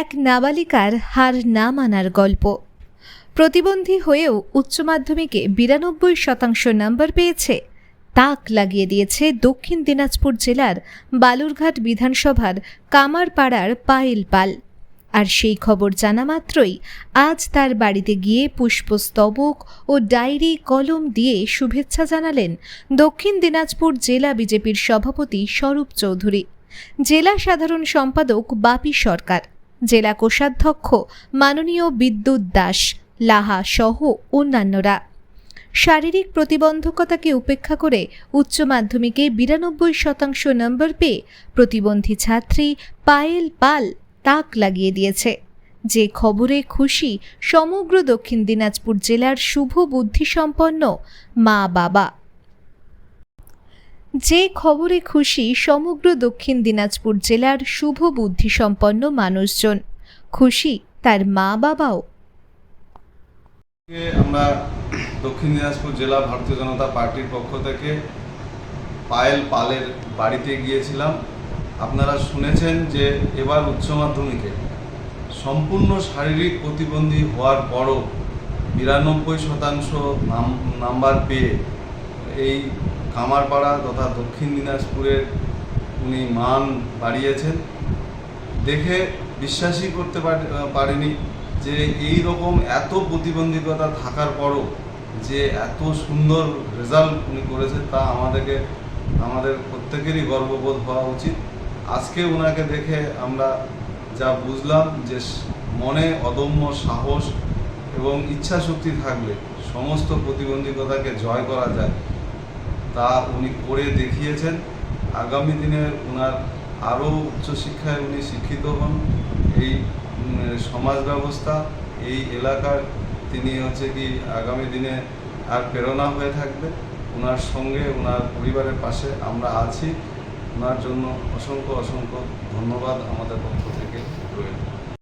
এক নাবালিকার হার না মানার গল্প। প্রতিবন্ধী হয়েও উচ্চ মাধ্যমিকে বিরানব্বই শতাংশ নম্বর পেয়েছে, তাক লাগিয়ে দিয়েছে দক্ষিণ দিনাজপুর জেলার বালুরঘাট বিধানসভার কামারপাড়ার পায়েল পাল। আর সেই খবর জানা মাত্রই আজ তার বাড়িতে গিয়ে পুষ্পস্তবক ও ডায়েরি কলম দিয়ে শুভেচ্ছা জানালেন দক্ষিণ দিনাজপুর জেলা বিজেপির সভাপতি স্বরূপ চৌধুরী। জেলা সাধারণ সম্পাদক বাপি সরকার। জেলা কোষাধ্যক্ষ মাননীয় বিদ্যুৎ দাস, লাহা সহ অন্যান্যরা। শারীরিক প্রতিবন্ধকতাকে উপেক্ষা করে উচ্চ মাধ্যমিকে বিরানব্বই শতাংশ নম্বর পেয়ে প্রতিবন্ধী ছাত্রী পায়েল পাল তাক লাগিয়ে দিয়েছে। যে খবরে খুশি, সমগ্র দক্ষিণ দিনাজপুর জেলার শুভ বুদ্ধিসম্পন্ন মা বাবা যে খবরে খুশি সমগ্র দক্ষিণ দিনাজপুর জেলার শুভ বুদ্ধিসম্পন্ন মানুষজন। খুশি তার মা বাবাও। আমরা দক্ষিণ দিনাজপুর জেলা ভারতীয় জনতা পার্টির পক্ষ থেকে পায়েল পালের বাড়িতে গিয়েছিলাম। আপনারা শুনেছেন যে এবার উচ্চ মাধ্যমিকে সম্পূর্ণ শারীরিক প্রতিবন্ধী হওয়ার পরও বিরানব্বই শতাংশ নাম- নাম্বার পেয়ে এই কামারপাড়া তথা দক্ষিণ দিনাজপুরের উনি মান বাড়িয়েছেন। দেখে বিশ্বাসই করতে পার- পারিনি যে এই রকম এত প্রতিবন্ধকতা থাকার পরও যে এত সুন্দর রেজাল্ট উনি করেছেন তা আমাদেরকে, আমাদের প্রত্যেকেরই গর্ববোধ হওয়া উচিত। আজকে ওনাকে দেখে আমরা যা বুঝলাম যে মনে অদম্য সাহস এবং ইচ্ছা শক্তি থাকলে সমস্ত প্রতিবন্ধকতাকে জয় করা যায়। তা উনি করে দেখিয়েছেন। আগামী দিনে ওনার আরও উচ্চশিক্ষায় উনি শিক্ষিত হন। এই সমাজ ব্যবস্থা, এই এলাকার তিনি হচ্ছে কি আগামী দিনে আর প্রেরণা হয়ে থাকবে। ওনার সঙ্গে ওনার পরিবারের পাশে আমরা আছি। ওনার জন্য অসংখ্য অসংখ্য ধন্যবাদ আমাদের পক্ষ থেকে। রইল